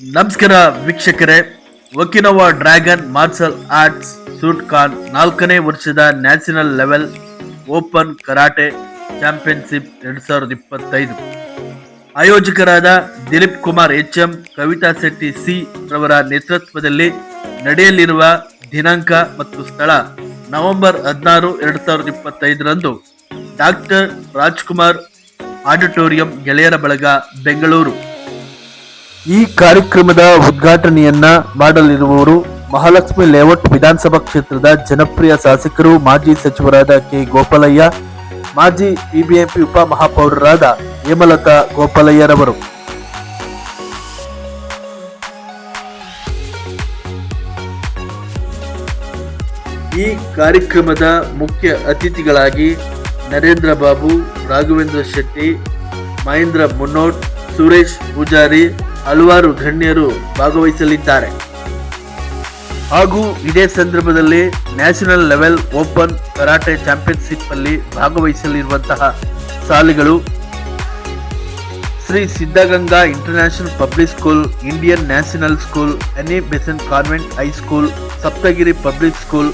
ನಮಸ್ಕಾರ ವೀಕ್ಷಕರೇ. Okinawa dragon martial arts Shotokan ನಾಲ್ಕನೇ ವರ್ಷದ national level open karate championship ಎರಡು ಸಾವಿರದ ಇಪ್ಪತ್ತೈದು. ಆಯೋಜಕರಾದ Dilip Kumar H M Kavitha Shetty C ರವರ ನೇತೃತ್ವದಲ್ಲಿ ನಡೆಯಲಿರುವ ದಿನಾಂಕ ಮತ್ತು ಸ್ಥಳ ನವೆಂಬರ್ ಹದಿನಾರು ಎರಡು ಸಾವಿರದ ಇಪ್ಪತ್ತೈದರಂದು ಡಾಕ್ಟರ್ ರಾಜ್ಕುಮಾರ್ ಆಡಿಟೋರಿಯಂ ಗೆಳೆಯರ ಬಳಗ ಬೆಂಗಳೂರು. ಈ ಕಾರ್ಯಕ್ರಮದ ಉದ್ಘಾಟನೆಯನ್ನ ಮಾಡಲಿರುವವರು ಮಹಾಲಕ್ಷ್ಮಿ ಲೇಔಟ್ ವಿಧಾನಸಭಾ ಕ್ಷೇತ್ರದ ಜನಪ್ರಿಯ ಶಾಸಕರು, ಮಾಜಿ ಸಚಿವರಾದ ಕೆ. ಗೋಪಾಲಯ್ಯ, ಮಾಜಿ ಬಿಬಿಎಂಪಿ ಉಪ ಮಹಾಪೌರರಾದ ಹೇಮಲತಾ ಗೋಪಾಲಯ್ಯರವರು. ಈ ಕಾರ್ಯಕ್ರಮದ ಮುಖ್ಯ ಅತಿಥಿಗಳಾಗಿ ನರೇಂದ್ರ ಬಾಬು, ರಾಘವೇಂದ್ರ ಶೆಟ್ಟಿ, ಮಹೇಂದ್ರ ಮುನ್ನೋಟ್, ಸುರೇಶ್ ಪೂಜಾರಿ ಹಲವಾರು ಗಣ್ಯರು ಭಾಗವಹಿಸಲಿದ್ದಾರೆ. ಹಾಗೂ ಇದೇ ಸಂದರ್ಭದಲ್ಲಿ national level open karate championship ಅಲ್ಲಿ ಭಾಗವಹಿಸಲಿರುವಂತಹ ಶಾಲೆಗಳು Shri Siddhaganga international public school, Indian national school Annie Besant convent high school Saptagiri public school,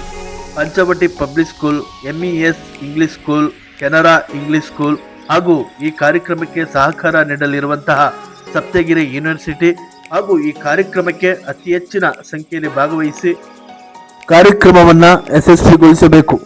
Panchavati public school MES English school, Canara English school ಹಾಗೂ ಈ ಕಾರ್ಯಕ್ರಮಕ್ಕೆ ಸಹಕಾರ ನೀಡಲಿರುವಂತಹ ಸಪ್ತಗಿರಿ ಯೂನಿವರ್ಸಿಟಿ ಹಾಗೂ ಈ ಕಾರ್ಯಕ್ರಮಕ್ಕೆ ಅತಿ ಹೆಚ್ಚಿನ ಸಂಖ್ಯೆಯಲ್ಲಿ ಭಾಗವಹಿಸಿ ಕಾರ್ಯಕ್ರಮವನ್ನು ಯಶಸ್ವಿಗೊಳಿಸಬೇಕು.